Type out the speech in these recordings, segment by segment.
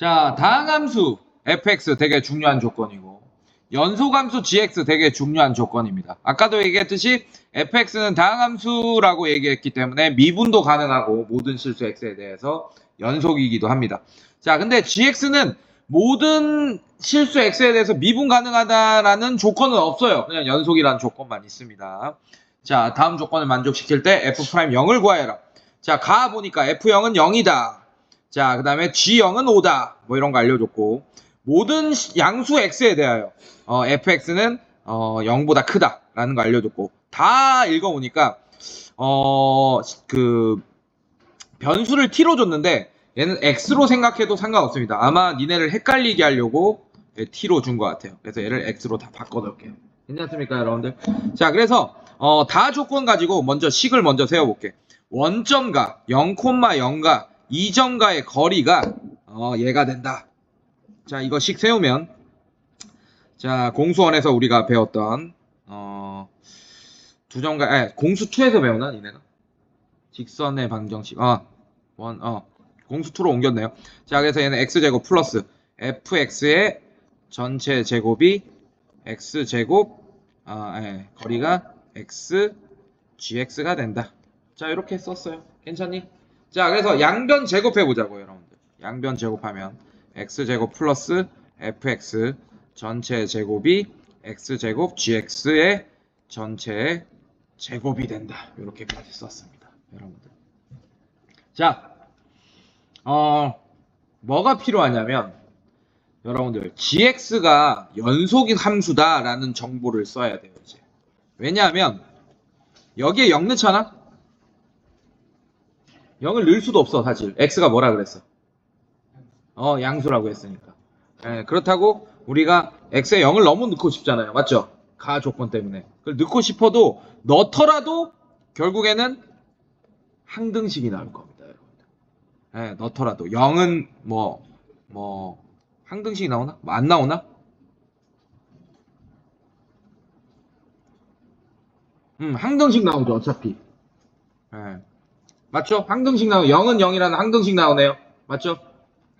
자, 다항함수 fx 되게 중요한 조건이고 연소함수 gx 되게 중요한 조건입니다. 아까도 얘기했듯이 fx는 다항함수라고 얘기했기 때문에 미분도 가능하고 모든 실수 x에 대해서 연속이기도 합니다. 자, 근데 gx는 모든 실수 x에 대해서 미분 가능하다라는 조건은 없어요. 그냥 연속이라는 조건만 있습니다. 자, 다음 조건을 만족시킬 때 f' 0을 구하여라. 자, 가 보니까 f0은 0이다. 자, 그 다음에 G0은 5다. 뭐 이런 거 알려줬고, 모든 시- 양수 X에 대하여, 어, fx는, 어, 0보다 크다. 라는 거 알려줬고, 다 읽어보니까, 어, 그, 변수를 t로 줬는데, 얘는 x로 생각해도 상관없습니다. 아마 니네를 헷갈리게 하려고 예, t로 준 것 같아요. 그래서 얘를 x로 다 바꿔놓을게요. 괜찮습니까, 여러분들? 자, 그래서, 어, 다 조건 가지고 먼저 식을 먼저 세워볼게. 원점과 0,0과 2점과의 거리가 어, 얘가 된다. 자, 이거 식 세우면 자, 공수원에서 우리가 배웠던 어, 두 점과 아, 공수 2에서 배우나 니네가? 직선의 방정식. 아, 원 어. 공수 2로 옮겼네요. 자, 그래서 얘는 x제곱 플러스 fx의 전체 제곱이 x제곱 아, 예, 거리가 x gx가 된다. 자, 이렇게 썼어요. 괜찮니? 자, 그래서 양변 제곱해 보자고요, 여러분들. 양변 제곱하면 x제곱 플러스 fx 전체 제곱이 x제곱 gx의 전체 제곱이 된다. 이렇게까지 썼습니다, 여러분들. 자, 어, 뭐가 필요하냐면 여러분들 gx가 연속인 함수다라는 정보를 써야 돼요, 이제. 왜냐하면 여기에 0 넣잖아? 0을 넣을 수도 없어, 사실. x가 뭐라 그랬어? 어, 양수라고 했으니까. 예, 그렇다고 우리가 x에 0을 너무 넣고 싶잖아요. 맞죠? 가 조건 때문에. 그걸 넣고 싶어도 넣더라도 결국에는 항등식이 나올 겁니다, 여러분들. 예, 넣더라도 0은 뭐, 뭐, 항등식이 나오나? 뭐 안 나오나? 음, 항등식 나오죠, 어차피. 예. 맞죠? 항등식 나오 0은 0이라는 항등식 나오네요. 맞죠?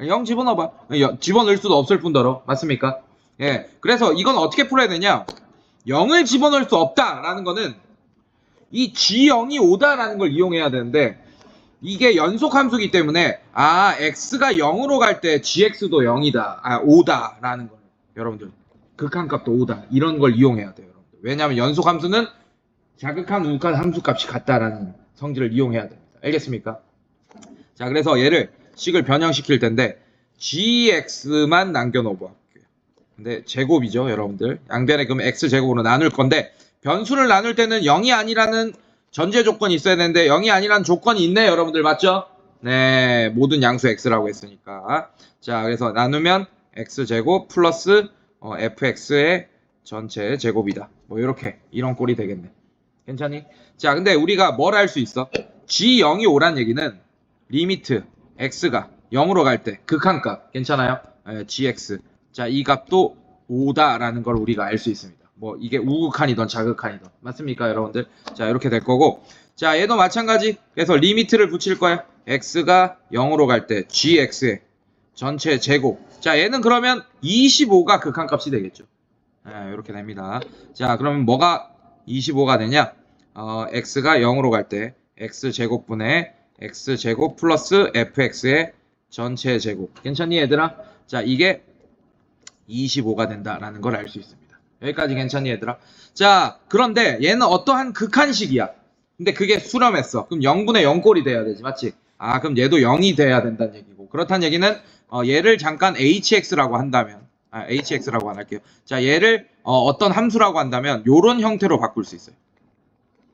0 집어넣어봐. 여- 집어넣을 수도 없을 뿐더러. 맞습니까? 예. 그래서 이건 어떻게 풀어야 되냐? 0을 집어넣을 수 없다라는 거는 이 G0이 5다라는 걸 이용해야 되는데 이게 연속 함수기 때문에 아, x가 0으로 갈 때 gx도 0이다. 아, 5다라는 걸. 여러분들. 극한값도 5다. 이런 걸 이용해야 돼요, 여러분들. 왜냐하면 연속 함수는 자극한 우극한 함수값이 같다라는 성질을 이용해야 됩니다. 알겠습니까? 자, 그래서 얘를 식을 변형시킬 텐데 gx만 남겨놓을게요. 근데 제곱이죠, 여러분들. 양변에 그럼 x 제곱으로 나눌 건데 변수를 나눌 때는 0이 아니라는 전제 조건이 있어야 되는데 0이 아니라는 조건이 있네, 여러분들 맞죠? 네, 모든 양수 x라고 했으니까. 자, 그래서 나누면 x 제곱 플러스 어, fx의 전체 제곱이다. 뭐 이렇게 이런 꼴이 되겠네. 괜찮니? 자, 근데 우리가 뭘 할 수 있어? g0이 5란 얘기는 리미트 x가 0으로 갈 때 극한값 괜찮아요? 에, gx 자, 이 값도 5다라는 걸 우리가 알 수 있습니다. 뭐 이게 우극한이던 자극한이던 맞습니까, 여러분들? 자, 이렇게 될 거고 자, 얘도 마찬가지. 그래서 리미트를 붙일 거야. x가 0으로 갈 때 gx의 전체 제곱. 자, 얘는 그러면 25가 극한값이 되겠죠. 예, 이렇게 됩니다. 자, 그러면 뭐가 25가 되냐? 어, x가 0으로 갈 때 x 제곱분의 x 제곱 플러스 fx의 전체 제곱. 괜찮니 얘들아? 자, 이게 25가 된다라는 걸 알 수 있습니다. 여기까지 괜찮니 얘들아? 자, 그런데 얘는 어떠한 극한식이야. 근데 그게 수렴했어. 그럼 0분의 0꼴이 돼야 되지, 맞지? 아, 그럼 얘도 0이 돼야 된다는 얘기고. 그렇다는 얘기는 어, 얘를 잠깐 hx라고 한다면, 아, hx라고 안 할게요. 자, 얘를 어, 떤 함수라고 한다면 요런 형태로 바꿀 수 있어요.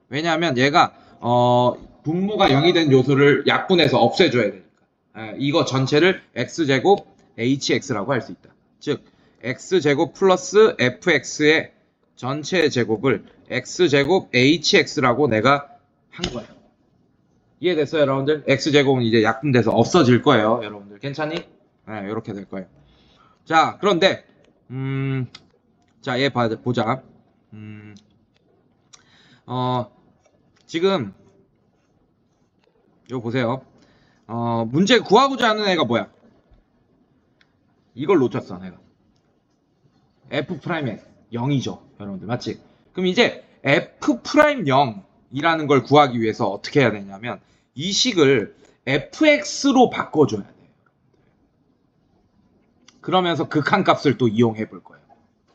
왜냐하면 얘가 어, 분모가 0이 된 요소를 약분해서 없애줘야 되니까. 아, 이거 전체를 x제곱 hx라고 할 수 있다. 즉 x제곱 플러스 fx의 전체 제곱을 x제곱 hx라고 내가 한 거야. 이해됐어요, 여러분들? x제곱은 이제 약분돼서 없어질 거예요, 여러분들. 괜찮니? 네, 이렇게 될 거예요. 자, 그런데 음, 자, 얘 봐, 보자. 음, 어, 지금 이거 보세요. 어, 문제 구하고자 하는 애가 뭐야? 이걸 놓쳤어 내가. f 프라임 0이죠 여러분들 맞지? 그럼 이제 f 프라임 0이라는 걸 구하기 위해서 어떻게 해야 되냐면 이 식을 fx로 바꿔줘야 돼요. 그러면서 극한값을 또 이용해 볼 거예요.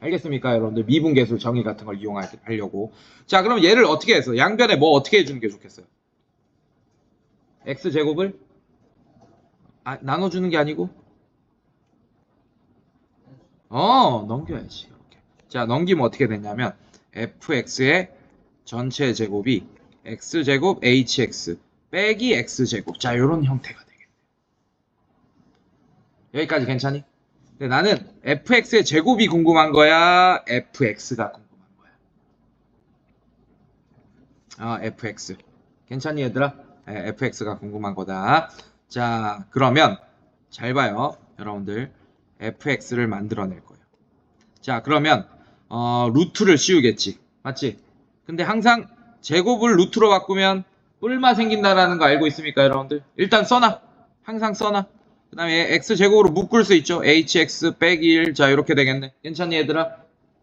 알겠습니까 여러분들? 미분계수 정의 같은 걸 이용하려고. 자 그럼 얘를 어떻게 해서 양변에 뭐 어떻게 해주는 게 좋겠어요? x제곱을? 아, 나눠주는 게 아니고? 어 넘겨야지. 이렇게. 자 넘기면 어떻게 되냐면 fx의 전체 제곱이 x제곱 hx 빼기 x제곱. 자 요런 형태가 되겠네요 여기까지 괜찮니? 근데 나는 fx의 제곱이 궁금한 거야 fx가 궁금한 거야 아 fx 괜찮니 얘들아? 네, fx가 궁금한 거다 자 그러면 잘 봐요 여러분들 fx를 만들어낼 거예요. 자, 그러면 어, 루트를 씌우겠지. 맞지? 근데 항상 제곱을 루트로 바꾸면 뿔마 생긴다라는 거 알고 있습니까, 여러분들? 일단 써놔. 항상 써놔. 그 다음에 x 제곱으로 묶을 수 있죠. hx 빼기 1. 자, 이렇게 되겠네. 괜찮니, 얘들아?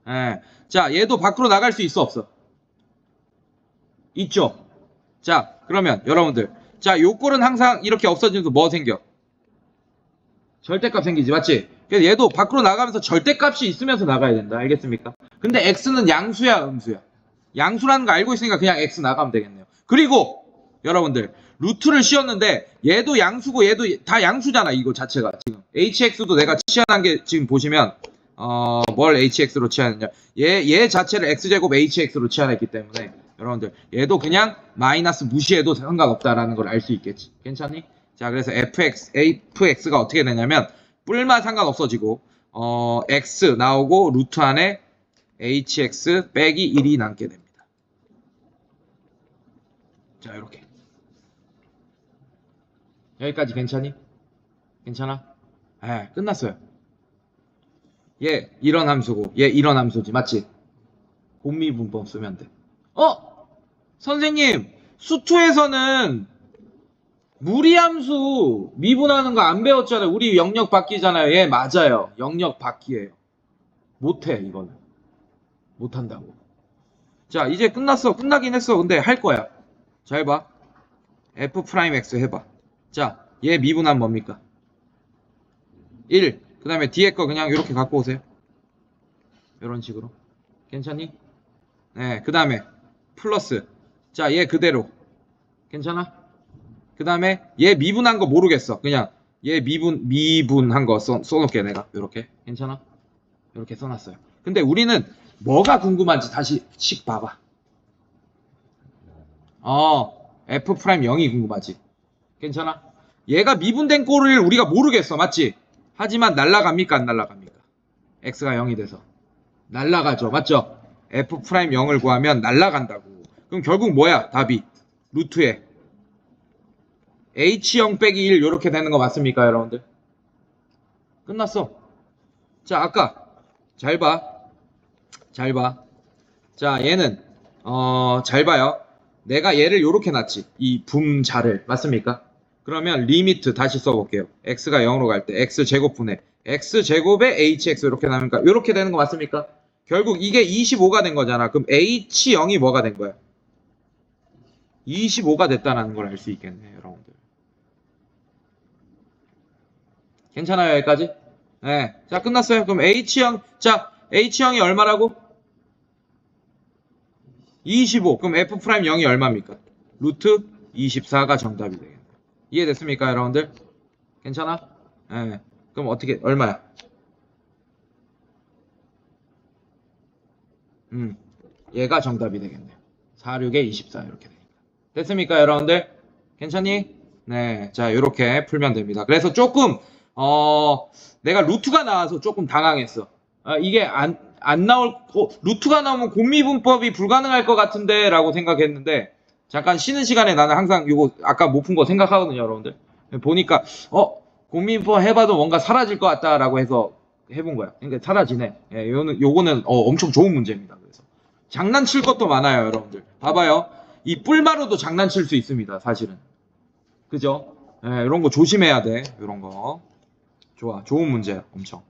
예. 자, 얘도 밖으로 나갈 수 있어, 없어? 있죠? 자, 그러면 여러분들. 자, 요 꼴은 항상 이렇게 없어지면서 뭐 생겨? 절대값 생기지, 맞지? 그래서 얘도 밖으로 나가면서 절대값이 있으면서 나가야 된다. 알겠습니까? 근데 x는 양수야, 음수야? 양수라는 거 알고 있으니까 그냥 x 나가면 되겠네요. 그리고 여러분들 루트를 씌웠는데 얘도 양수고 얘도 다 양수잖아, 이거 자체가 지금. hx도 내가 치환한 게 지금 보시면 어, 뭘 hx로 치환했냐? 얘, 얘 자체를 x제곱 hx로 치환했기 때문에 여러분들 얘도 그냥 마이너스 무시해도 상관없다라는 걸 알 수 있겠지. 괜찮니? 자, 그래서 fx, fx가 어떻게 되냐면 뿔만 상관없어지고 어, x 나오고 루트 안에 hx 빼기 1이 남게 됩니다. 자, 이렇게. 여기까지 괜찮니? 괜찮아? 에, 끝났어요. 얘 이런 함수고 얘 이런 함수지 맞지? 곰미분법 쓰면 돼. 어? 선생님 수투에서는 무리함수 미분하는 거 안 배웠잖아요. 우리 영역 바뀌잖아요. 예, 맞아요. 영역 바뀌에요. 못해, 이거는. 못한다고. 자, 이제 끝났어. 끝나긴 했어. 근데 할 거야. 잘 봐. f 프라임 x 해봐. 자, 얘 미분하면 뭡니까? 1. 그 다음에 뒤에 거 그냥 이렇게 갖고 오세요. 이런 식으로. 괜찮니? 네, 그 다음에 플러스. 자, 얘 그대로. 괜찮아? 그 다음에 얘 미분한 거 모르겠어. 그냥 얘 미분 미분한 거 써, 써놓게 내가 이렇게 괜찮아? 이렇게 써놨어요. 근데 우리는 뭐가 궁금한지 다시 씩 봐봐. 어 f 프라임 0이 궁금하지. 괜찮아? 얘가 미분된 꼴을 우리가 모르겠어, 맞지? 하지만 날라갑니까 안 날라갑니까? x가 0이 돼서 날라가죠, 맞죠? f 프라임 0을 구하면 날라간다고. 그럼 결국 뭐야? 답이 루트에 H0 빼기 1 이렇게 되는 거 맞습니까 여러분들? 끝났어. 자 아까 잘 봐. 잘 봐. 자 얘는 어, 잘 봐요. 내가 얘를 이렇게 놨지. 이 분자를 맞습니까? 그러면 리미트 다시 써볼게요. x가 0으로 갈 때 x 제곱분의 x 제곱에 hx 이렇게 나니까 이렇게 되는 거 맞습니까? 결국 이게 25가 된 거잖아. 그럼 h0이 뭐가 된 거야? 25가 됐다는 걸 알 수 있겠네, 여러분들. 괜찮아요, 여기까지? 네. 자, 끝났어요. 그럼 H형, 자, H형이 얼마라고? 25. 그럼 F 프라임 0이 얼마입니까? 루트 24가 정답이 되겠네. 이해됐습니까, 여러분들? 괜찮아? 네. 그럼 어떻게, 얼마야? 음, 얘가 정답이 되겠네요. 46에 24 이렇게 되니까. 됐습니까, 여러분들? 괜찮니? 네. 자, 이렇게 풀면 됩니다. 그래서 조금, 어, 내가 루트가 나와서 조금 당황했어. 아, 이게 안, 안 나올, 어, 루트가 나오면 곰미분법이 불가능할 것 같은데, 라고 생각했는데, 잠깐 쉬는 시간에 나는 항상 이거 아까 못 푼 거 생각하거든요, 여러분들. 보니까, 어, 곰미분법 해봐도 뭔가 사라질 것 같다라고 해서 해본 거야. 그러니까 사라지네. 예, 요는, 요거는, 어, 엄청 좋은 문제입니다. 그래서. 장난칠 것도 많아요, 여러분들. 봐봐요. 이 뿔마로도 장난칠 수 있습니다, 사실은. 그죠? 예, 이런 거 조심해야 돼, 이런 거. 좋아. 좋은 문제야, 엄청.